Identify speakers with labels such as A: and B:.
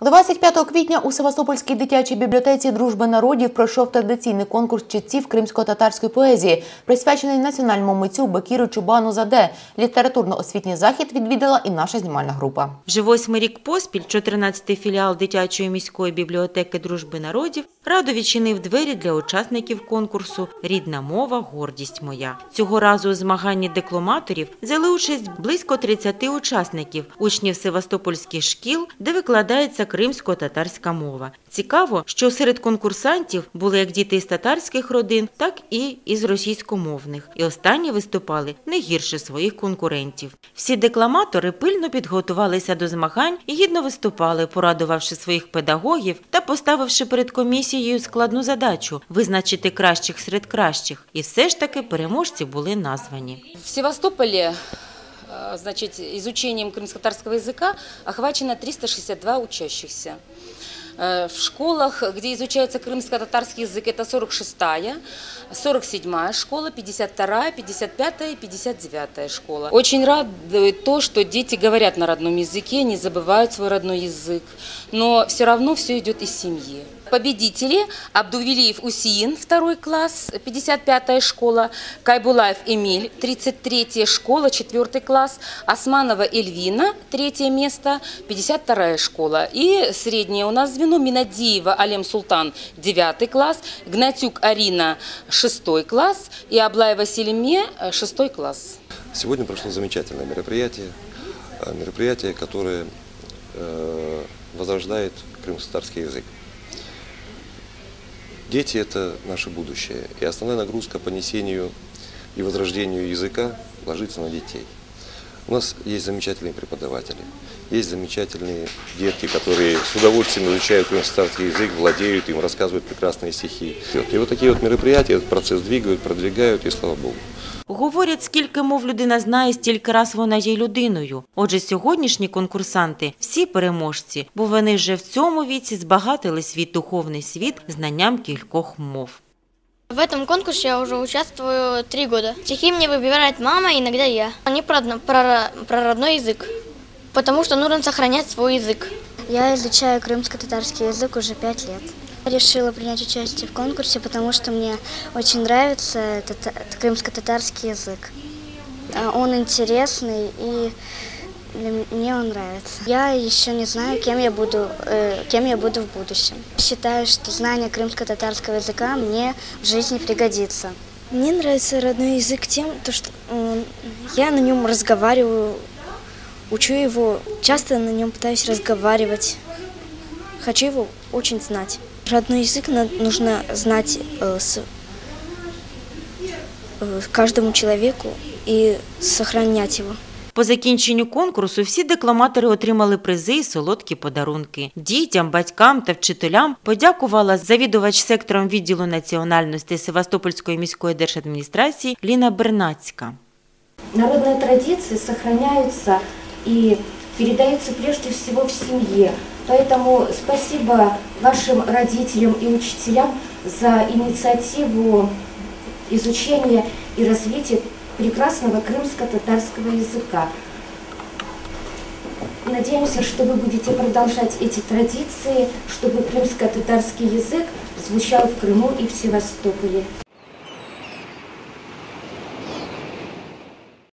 A: 25 квітня у Севастопольській дитячій бібліотеці Дружби народів пройшов традиційний конкурс читців кримсько-татарської поезії, присвячений національному митцю Бакіру Чубану Заде. Літературно-освітній захід відвідала і наша знімальна група.
B: Вже восьмий рік поспіль 14-й філіал дитячої міської бібліотеки Дружби народів радо відчинив двері для учасників конкурсу Рідна мова, гордість моя. Цього разу у змаганні декламаторів взяли участь близько 30 учасників, учнів Севастопольських шкіл, де викладається кримсько-татарська мова. Цікаво, що серед конкурсантів були як діти із татарських родин, так і із російськомовних. І останні виступали не гірше своїх конкурентів. Всі декламатори пильно підготувалися до змагань і гідно виступали, порадувавши своїх педагогів та поставивши перед комісією складну задачу визначити кращих серед кращих. І все ж таки переможці були названі.
C: В Севастополе э, значит, изучением крымско-татарского языка охвачено 362 учащихся. Э, В школах, где изучается крымско-татарский язык, это 46-я, 47-я школа, 52-я, 55-я и 59-я школа. Очень радует то, что дети говорят на родном языке, не забывают свой родной язык, но все равно все идет из семьи. Победители Абдувелиев Усиин, второй класс, 55-я школа, Кайбулаев Эмиль, 33-я школа, 4 класс, Османова Эльвина, третье место, 52-я школа. И среднее у нас звено Минадиева Алем Султан, 9 класс, Гнатюк Арина, 6 класс и Аблаева Селиме, 6 класс.
D: Сегодня прошло замечательное мероприятие, э, мероприятие, которое э, возрождает крымско-татарский язык. Дети – это наше будущее, и основная нагрузка по несению и возрождению языка ложится на детей. У нас есть замечательные преподаватели, есть замечательные детки, которые с удовольствием изучают крымско-татарский язык, владеют им, рассказывают прекрасные стихи. И вот такие вот мероприятия этот процесс двигают, продвигают, и слава Богу.
B: Говорять, скільки мов людина знає, стільки раз вона є людиною. Отже, сьогоднішні конкурсанти всі переможці, бо вони вже в цьому віці збагатили свій духовний світ знанням кількох мов.
E: В этом конкурсе я уже участвую три года. Стихи мне выбирает мама, иногда я. Они про, одно- про, про родной язык, потому что нужно сохранять свой язык.
F: Я изучаю крымско-татарский язык уже пять лет. Решила принять участие в конкурсе, потому что мне очень нравится этот этот крымско-татарский язык. А, Он интересный и мне он нравится. Я еще не знаю, кем я буду, э, кем я буду в будущем. Считаю, что знание крымско-татарского языка мне в жизни пригодится.
G: Мне нравится родной язык тем, то, что м, я на нем разговариваю, учу его, часто на нем пытаюсь разговаривать. Хочу его очень знать. Родной язык на- нужно знать э, с- э, каждому человеку и сохранять его.
B: По закінченню конкурсу всі декламатори отримали призи і солодкі подарунки. Дітям, батькам та вчителям подякувала завідувач сектором відділу національності Севастопольської міської держадміністрації Ліна Бернацька.
H: Народные традиции сохраняются и передаются прежде всего в семье. Поэтому спасибо вашим родителям и учителям за инициативу изучения и развития прекрасного крымско-татарского языка. Надеемся, что вы будете продолжать эти традиции, чтобы крымско-татарский язык звучал в Крыму и в Севастополе.